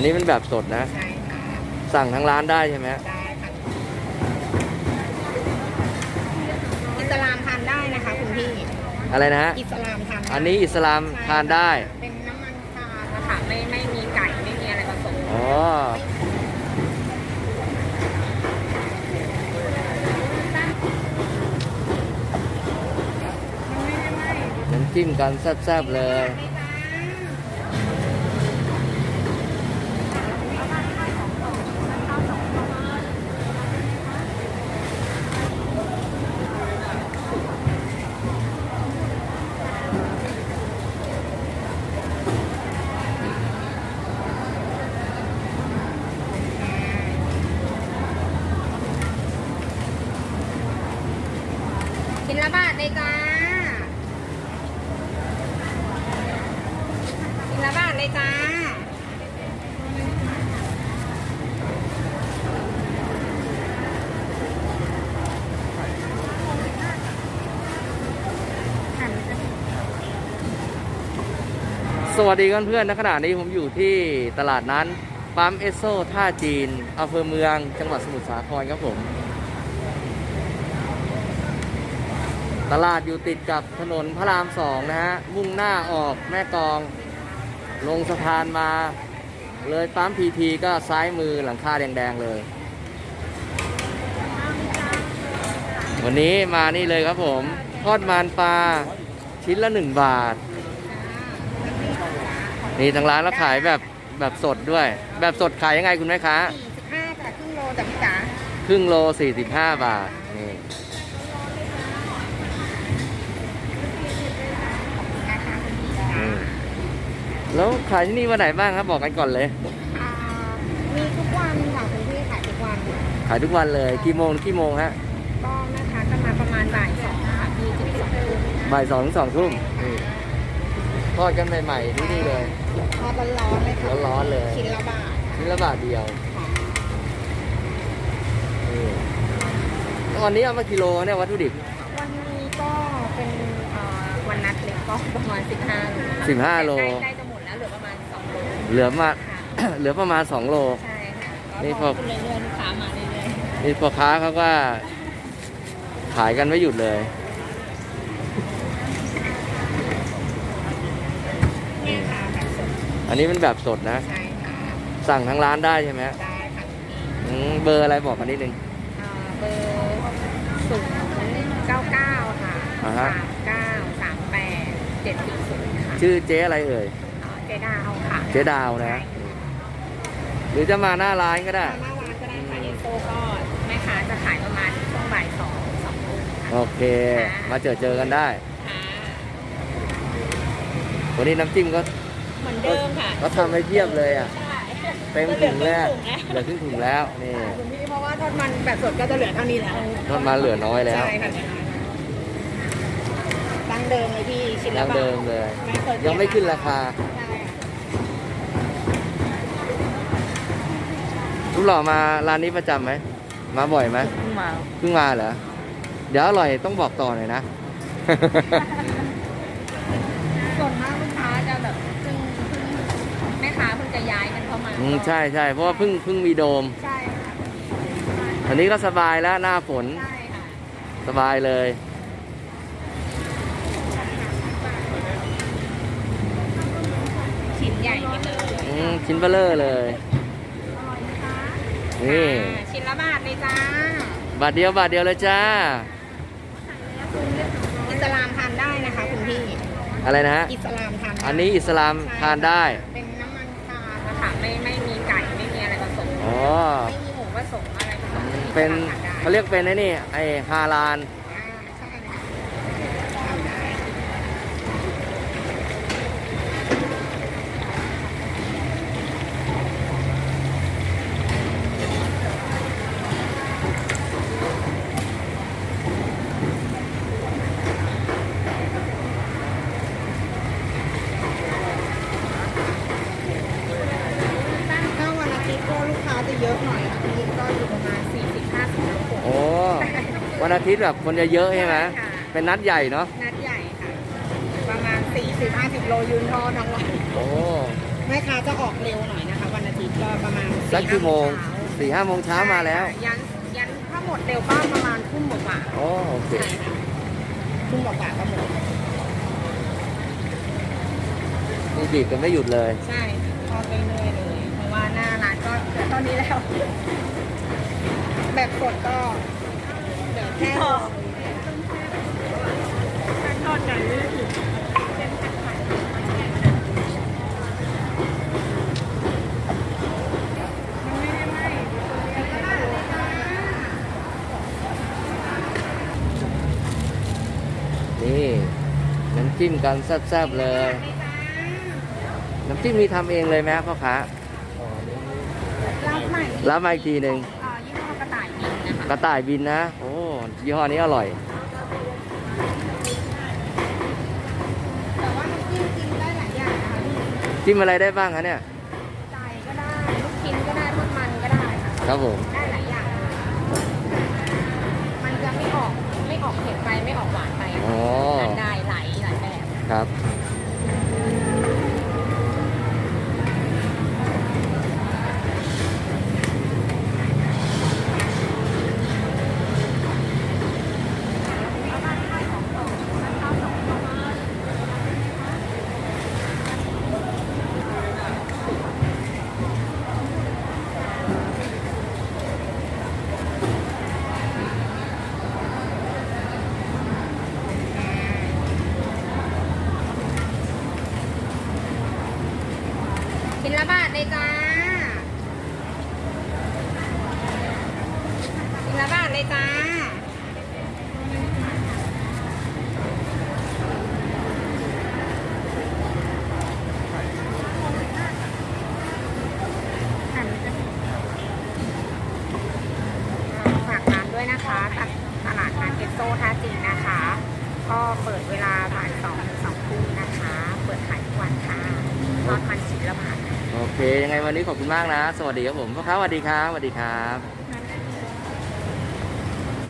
นนี้เป็นแบบสดนะ ใช่ค่ะสั่งทางร้านได้ใช่ไหมได้ค่ะอิสลามทานได้นะคะคุณพี่ อะไรนะฮะ อิสลามทานได้อันนี้อิสลามใช่ทานได้ เป็นน้ำมันทานนะคะไม่ไม่มีไก่ไม่มีอะไรผสมอ๋อ น้ำจิ้มกันแซ่บๆเลยชิ้น เลยจ้าสวัสดีเพื่อนๆณขณะนี้ผมอยู่ที่ตลาดนั้นปั๊มเอสโซท่าจีนอำเภอเมือง จังหวัดสมุทรสาครครับผม ตลาดอยู่ติดกับถนนพระรามสองนะฮะ มุ่งหน้าออกแม่กอง ลงสะพานมา เลยปั๊มพีทีก็ซ้ายมือหลังคาแดงๆเลย วันนี้มานี่เลยครับผม ทอดมันปลาชิ้นละหนึ่งบาท นี่ทางร้านเราขายแบบแบบสดด้วย แบบสดขายยังไงคุณแม่ค้าสี่สิบห้าจ้ะครึ่งโลจ้ะพี่จ๋าครึ่งโล 45 บาทนี่ แล้วขายที่นี่วันไหนบ้างครับบอกกันก่อนเลย อ่ามีทุกวันค่ะคุณพี่ขายทุกวันขายทุกวันเลยกี่โมงถึงกี่โมงฮะก็นะคะก็มาประมาณบ่ายสองค่ะพี่ถึงสองทุ่มบ่ายสองถึงสองทุ่มนี่ทอดกันใหม่ๆที่นี่เลยทอดร้อนๆเลยค่ะร้อนๆเลยชิ้นละบาทชิ้นละบาทเดียวค่ะนี่ตอนนี้เอามากิโลเนี่ยวัตถุดิบวันนี้ก็เป็นเอ่อวันนัดเล็กก็ประมาณ15โล15โลใกล้ใกล้จ เหลือมาค่ะเหลือประมาณ2โล ใช่ค่ะนี่นี่พพออขึ้นเรื่อยๆลูกค้ามาเรื่อยนี่พ่อค้าเขาก็ขายกันไม่หยุดเลย ๆเนี่ยค่ะแบบสดอันนี้เป็นแบบสดนะ ใช่ค่ะสั่งทางร้านได้ใช่ไหมได้ค่ะอืมเบอร์อะไรบอกมานิดนึง เอ่อเบอร์ศูนย์เก้าเก้าค่ะอ่าฮะ สามเก้าสามแปดเจ็ดสี่ศูนย์ค่ะชื่อเจ๊อะไรเอ่ยเอ่อเจดาวค่ะเจ๊ดาวนะ หรือจะมาหน้าร้านก็ได้ หน้าร้านก็ได้ค่ะเอโซก็แม่ค้าจะขายประมาณช่วงบ่ายสองสองทุ่มค่ะโอเค มาเจอเจอกันได้ค่ะวันนี้น้ำจิ้มก็เหมือนเดิมค่ะก็ทำให้เทียบเลยอะใช่เต็มถุงเลยอะเหลือครึ่งถุงแล้วเหลือครึ่งถุงแล้วนี่คุณพี่เพราะว่าทอดมันแบบสดก็จะเหลือเท่านี้แล้วทอดมาเหลือน้อยแล้วใช่ค่ะดังเดิมเลยพี่ชิ้นดัละงบาทเดิมเลยไม่เคยเปลี่ยังไม่ขึ้นราคา ใช่ค่ะทุกหล่อมาร้านนี้ประจำไหม มาบ่อยไหมเพิ่งมาเพิ่งมาเหรอ เดี๋ยวอร่อยต้องบอกต่อหน่อยนะ ส่วนมากลูกค้าจะแบบเพิ่งเพิ่งแม่ค้าเพิ่งจะย้ายกันเข้ามาอืมใช่ใช่เพราะว่าเพิ่งเพิ่งมีโดมใช่ค่ะอันนี้ก็สบายแล้วหน้าฝนใช่ค่ะสบายเลย ชิ้นใหญ่ไปเลยอืมชิ้นเบลเลอร์เลย นี่อ่าชิ้นละบาทเลยจ้าบาทเดียวบาทเดียวเลยจ้า อิสลามทานได้นะคะคุณพี่ อะไรนะฮะ อิสลามทานได้อันนี้อิสลามทานได้ เป็นน้ำมันทานนะคะไม่ไม่มีไก่ไม่มีอะไรผสมอ๋อ ไม่มีหมูผสมอะไรผสมเป็นอิสลามทานได้ เขาเรียกเป็นไอ้นี่ไอฮาลาน อ่าใช่ค่ะทานได้ ถ้าวันอาทิตย์ก็ลูกค้าจะเยอะหน่อยอาทิตย์ก็อยู่ประมาณ 40-50โล โอ้ วันอาทิตย์แบบคนจะเยอะใช่ไหมใช่ค่ะ เป็นนัดใหญ่เนาะนัดใหญ่ค่ะ ประมาณ 40-50 โลยืนทอดทั้งวันโอ้แม่ค้าจะออกเร็วหน่อยนะคะ วันอาทิตย์สักกี่โมงเช้าสี่ห้าโมงเช้ามาแล้วยันยันถ้าหมดเร็วก็ประมาณทุ่มกว่าโอ้โอๆเค ใช่ค่ะทุ่มกว่าๆก็หมดนี่บีบกันไม่หยุดเลย ใช่ทอดเรื่อยๆเลยเพราะว่าหน้าร้านก็เหลือเท่านี้แล้ว แบบสดก็เหลือ แค่ทอดกันนี่คือมันไม่ได้ไหม้แล้วก็ได้เลยจ้านี่น้ำจิ้มกันแซ่บๆเลย น้ำจิ้มนี่ทำเองเลยไหมครับพ่อค้ารับใหม่รับมาอีกทีหนึ่ง กระต่ายบินนะ โอ้ยี่ห้อนี้อร่อย แต่ว่าน้ำจิ้มกินได้หลายอย่างนะคะพี่จิ้มอะไรได้บ้างคะเนี่ยไก่ก็ได้ ลูกชิ้นก็ได้ทอดมันก็ได้ค่ะ ครับผม ได้หลายอย่าง มันจะไม่ออกไม่ออกเผ็ดไปไม่ออกหวานไปอ๋อทานได้หลายหลายแบบ ครับ เลยจ้ากินละบาทเลยจ้าฝากร้านด้วยนะคะตลาดนัดเกสโซท่าจีนนะคะ ก็เปิดเวลาบ่ายสองถึงสอง ยังไงวันนี้ขอบคุณมากนะ สวัสดีครับผมพ่อค้าสวัสดีครับสวัสดีครับ